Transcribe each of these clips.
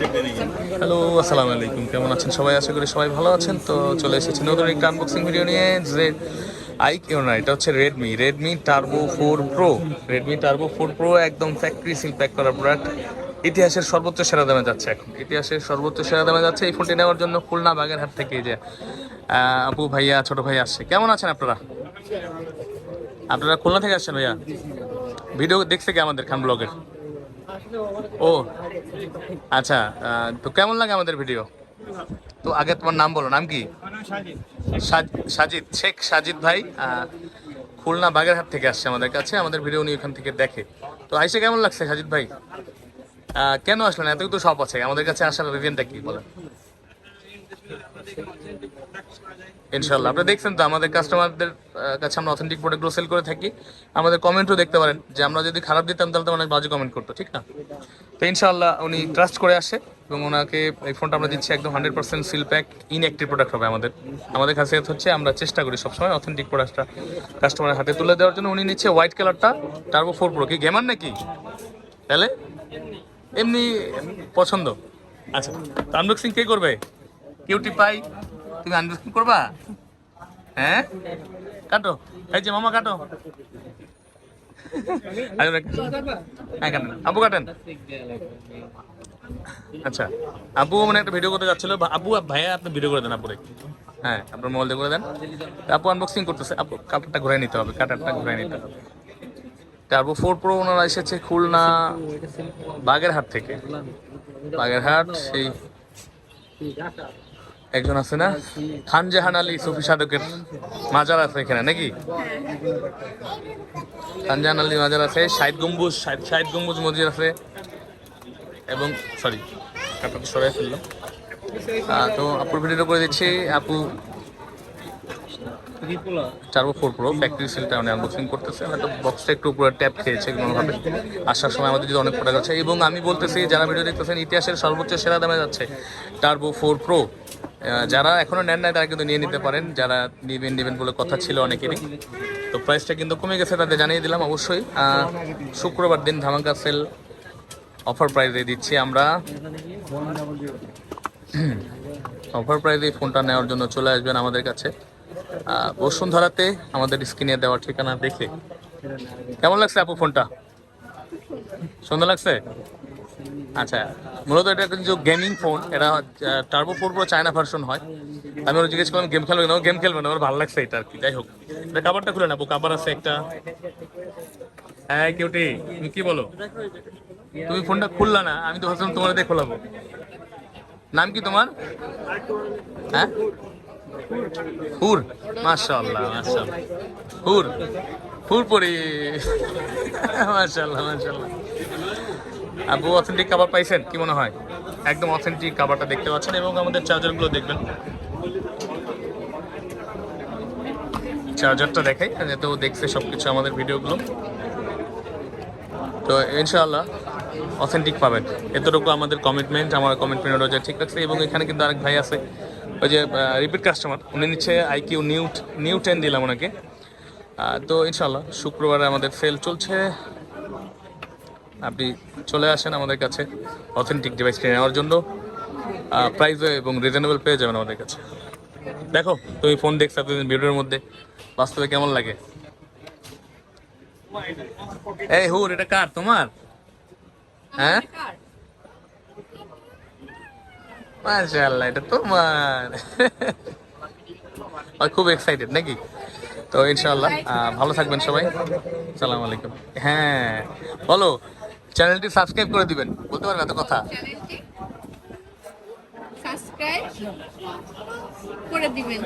Hello আসসালামু আলাইকুম। কেমন আছেন সবাই? আশা করি সবাই ভালো আছেন। তো চলে এসেছি নতুন একটা আনবক্সিং ভিডিও নিয়ে। যে আই কেউ না, এটা হচ্ছে Redmi Redmi turbo four pro Redmi turbo four pro একদম ফ্যাক্টরি সিল প্যাক করা প্রোডাক্ট ইতিহাসের সর্বোচ্চ সেরা দামে যাচ্ছে এখন। ইতিহাসের সর্বোচ্চ সেরা দামে যাচ্ছে। এই ফোনটি নেওয়ার জন্য খুলনা বাগেরহাট থেকে যে আপু ভাইয়া, ছোট ভাই আসছে। কেমন আছেন আপনারা? আপনারা খুলনা থেকে আসছেন ভাইয়া? ভিডিও দেখছে কি আমাদের খান ব্লগের? ও আচ্ছা তো কেমন লাগে আমাদের ভিডিও? তো আগে তোমার নাম বলো, নাম কি? সাজ- সাজিদ, শেখ সাজিদ ভাই খুলনা বাগেরহাট থেকে আসছে আমাদের কাছে, আমাদের ভিডিও উনি ওখান থেকে দেখে। তো আইসে কেমন লাগছে সাজিদ ভাই? কেন আসলেন? এত তো সব আছে, আমাদের কাছে আসার রিজনটা কি বলেন ইনশাল্লাহ আপনি দেখছেন তো আমাদের কাস্টমারদের কাছে আমরা অথেন্টিক প্রোডাক্টগুলো সেল করে থাকি। আমাদের কমেন্টও দেখতে পারেন যে আমরা যদি খারাপ দিতাম তাহলে তো অনেক বাজে কমেন্ট করতো, ঠিক না? তো ইনশাল্লাহ উনি ট্রাস্ট করে আসে এবং ওনাকে এই ফোনটা আমরা দিচ্ছি একদম hundred percent seal pack inactive product হবে আমাদের। আমাদের কাছে হচ্ছে আমরা চেষ্টা করি সবসময় অথেন্টিক প্রোডাক্টটা কাস্টমারের হাতে তুলে দেওয়ার জন্য। উনি নিচ্ছে হোয়াইট কালারটা টার্বো ফোর প্রো কি গেমার নাকি? তাহলে? এমনি পছন্দ। আচ্ছা আনবক্সিং কে করবে? কিউটি পাই তুমি আনবক্সিং করবা? হ্যাঁ? কাটো। এই যে মামা, কাটো। হ্যাঁ কাটেন আবু কাটেন। আচ্ছা। আবু মানে একটা ভিডিও করতে যাচ্ছিল। আবু, ভাইয়া, আপনি ভিডিও করে দেন আপুরে। হ্যাঁ আপনার মোবাইল দিয়ে করে দেন। আপু আনবক্সিং করতেছে। আপু, কাপড়টা ঘুরাই নিতে হবে। কাটারটা ঘুরাই নিতে হবে। টার্বো ফোর প্রো ওনারা এসেছে খুলনা বাগেরহাট থেকে। বাগেরহাট, সেই একজন আছে না? খানজাহান আলী সুফি সাধকের মাজার আছে এখানে, নাকি? খানজাহান আলী মাজার আছে ষাট গম্বুজ ষাট গম্বুজ মসজিদ আছে। এবং সরি কাপড় সরাই ফেললাম তো আপুর ভিডিও করে দিচ্ছি, আপু চারবো ফোর প্রো ফ্যাক্টরি সেলটা উনি আনবক্সিং করতেছে। হয়তো বক্সটা একটু উপরে ট্যাপ খেয়েছে, কোনোভাবে আসার সময় আমাদের যদি অনেক প্রোডাক্ট আছে। এবং আমি বলতেছি, যারা ভিডিও দেখতেছেন, ইতিহাসের সর্বোচ্চ সেরা দামে যাচ্ছে টার্বো ফোর প্রো যারা এখনও নেন নাই, তারা কিন্তু নিয়ে নিতে পারেন। যারা নেবেন নেবেন বলে কথা ছিল অনেকেরই। তো প্রাইসটা কিন্তু কমে গেছে, তাদের জানিয়ে দিলাম অবশ্যই। শুক্রবার দিন ধামাকা সেল অফার প্রাইসে দিচ্ছি আমরা। অফার প্রাইসে এই ফোনটা নেওয়ার জন্য চলে আসবেন আমাদের কাছে। বসুন্ধরাতে আমাদের স্ক্রিনে দেওয়া ঠিকানা দেখে। কেমন লাগছে আপু ফোনটা সুন্দর লাগছে? আচ্ছা মূলত এটা কিন্তু গেমিং ফোন এটা turbo four pro China version হয়। আমি ওরা জিজ্ঞেস করলাম গেম খেলবে না গেম খেলবে না, আমার ভালো লাগছে এটা আর কি যাই হোক। এটা কাবারটা খুলে নেব কাবার আছে একটা। হ্যাঁ কিউটি তুমি কি বলো? তুমি ফোনটা খুললা না, আমি তো ভাবছিলাম তোমার দিয়ে খোলাবো। নাম কি তোমার? হ্যাঁ? হুর। মাশাআল্লাহ মাশাআল্লাহ। হুর। হুর পরি। মাশাআল্লাহ মাশাআল্লাহ। আপু অথেন্টিক কাভার পাইছেন? কি মনে হয়? একদম অথেন্টিক কাভারটা দেখতে পাচ্ছেন এবং আমাদের চার্জারগুলো দেখবেন। চার্জারটা দেখাই যেহেতু দেখছে সবকিছু আমাদের ভিডিওগুলো। তো ইনশাআল্লাহ অথেন্টিক পাবেন। এতটুকু আমাদের কমিটমেন্ট আমার কমিটমেন্ট অনুযায়ী ঠিক আছে, এবং এখানে কিন্তু আরেক ভাই আছে, ওই যে রিপিট কাস্টমার উনি নিচ্ছে আইকিউ নিউ নিউ টেন দিলাম ওনাকে। তো ইনশাআল্লাহ শুক্রবারে আমাদের সেল চলছে। আপনি চলে আসেন আমাদের কাছে অথেন্টিক ডিভাইস কিনে নেওয়ার জন্য। প্রাইসে এবং রিজনেবল পেয়ে যাবেন আমাদের কাছে। দেখো, তুমি ফোন দেখছ এতদিন ভিডিওর মধ্যে, বাস্তবে কেমন লাগে? এই হুর, এটা কার? তোমার? হ্যাঁ? এটা তোমার। খুব এক্সাইটেড নাকি? তো ইনশাআল্লাহ ভালো থাকবেন সবাই। সালাম আলাইকুম। হ্যাঁ বলো চ্যানেলটি সাবস্ক্রাইব করে দিবেন। বলতে পারবে এত কথা? চ্যানেলটি সাবস্ক্রাইব করে দিবেন।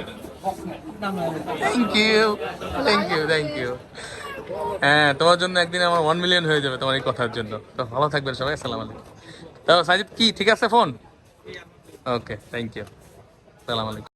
Thank you thank you thank you হ্যাঁ তোমার জন্য একদিন আমার ওয়ান মিলিয়ন হয়ে যাবে তোমার এই কথার জন্য। তো ভালো থাকবেন সবাই আসসালামু আলাইকুম। তো সাজিদ কি ঠিক আছে ফোন? ওকে থ্যাংক ইউ সালাম আলাইকুম।